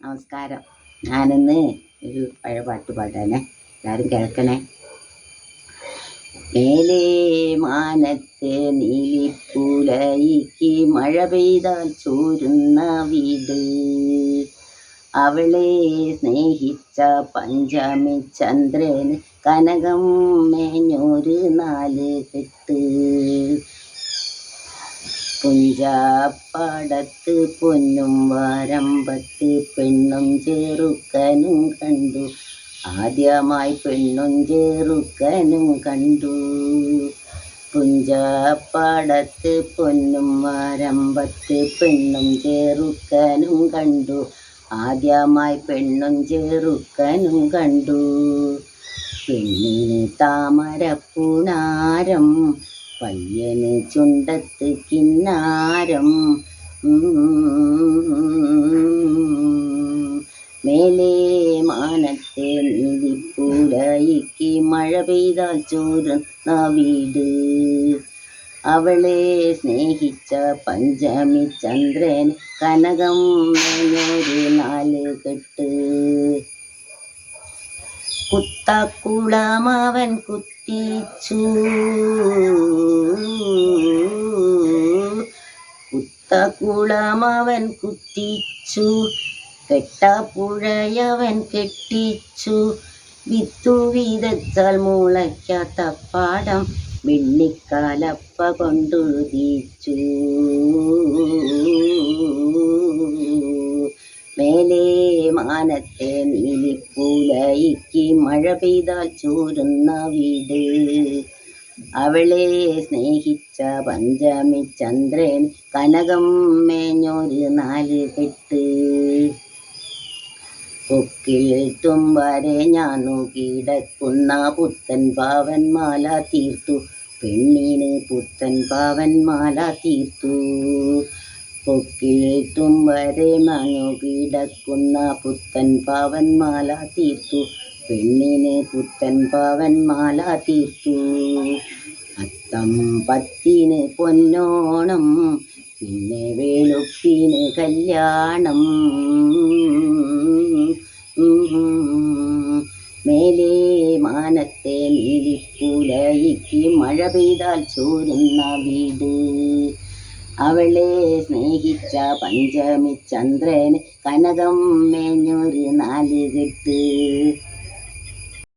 നമസ്കാരം. ഞാനിന്ന് ഒരു പഴയ പാട്ട് പാടാനേ. എല്ലാവരും കേൾക്കണേ. മേലേ മാനത്തെ നീലിപ്പുലയിക്ക് മഴ പെയ്താൽ ചോരുന്ന വീട്. അവളെ സ്നേഹിച്ച പഞ്ചമി ചന്ദ്രന് കനകം മേഞ്ഞൊരു നാല് കെട്ട്. പുഞ്ചാപ്പാടത്ത് പൊന്നും വാരമ്പത്ത് പെണ്ണും ചെറുക്കനും കണ്ടു. ആദ്യമായി പെണ്ണും ചെറുക്കനും കണ്ടു. പുഞ്ചാപ്പാടത്ത് പൊന്നും വാരമ്പത്ത് പെണ്ണും ചെറുക്കനും കണ്ടു. ആദ്യമായി പെണ്ണും ചെറുക്കനും കണ്ടു. പെണ്ണിന് താമരപ്പൂണാരം പയ്യന് ചുണ്ടത്ത് കിന്നാരം. മേലേ മാനത്തെ നീതിപ്പൂരയിക്ക് മഴ പെയ്താൽ ചോരുന്ന വീട്. അവളെ സ്നേഹിച്ച പഞ്ചമി ചന്ദ്രൻ കനകം മേഞ്ഞൊരു നാല് കെട്ട് കുത്തക്കുളമവൻ കുത്തിച്ചു. കുത്തക്കുളമവൻ കുത്തിച്ചു. കെട്ടപ്പുഴയവൻ കെട്ടിച്ചു. വിത്തു വിതച്ചാൽ മുളയ്ക്കാത്ത പാടം വെള്ളിക്കാലപ്പ കൊണ്ടുതിച്ചു മാനത്തെ നീലിപ്പൂലയിക്ക് മഴ പെയ്താൽ ചോരുന്ന വീട്. അവളെ സ്നേഹിച്ച പഞ്ചമി ചന്ദ്രൻ കനകം മേഞ്ഞൊരു നാല് കെട്ട്. കൊക്കിൽ തുമ്പരെ ഞാൻ കിടക്കുന്ന പുത്തൻ പാവൻ മാല തീർത്തു. പെണ്ണിന് പുത്തൻ പാവൻ മാല തീർത്തു. കൊക്കിൽ തുമ്പരെ മനു കിടക്കുന്ന പുത്തൻ പാവൻ മാല തീർത്തു. പെണ്ണിന് പുത്തൻ പാവൻ മാല തീർത്തു. അത്തം പത്തിന് പൊന്നോണം പിന്നെ വെളുപ്പിന് കല്യാണം. മേലേ മാനത്തെ നീലിപ്പുലയിക്ക് മഴ പെയ്താൽ ചോരുന്ന വീട്. അവളെ സ്നേഹിച്ച പഞ്ചമി ചന്ദ്രന് കനകം മേഞ്ഞൊരു നാല് കെട്ട്.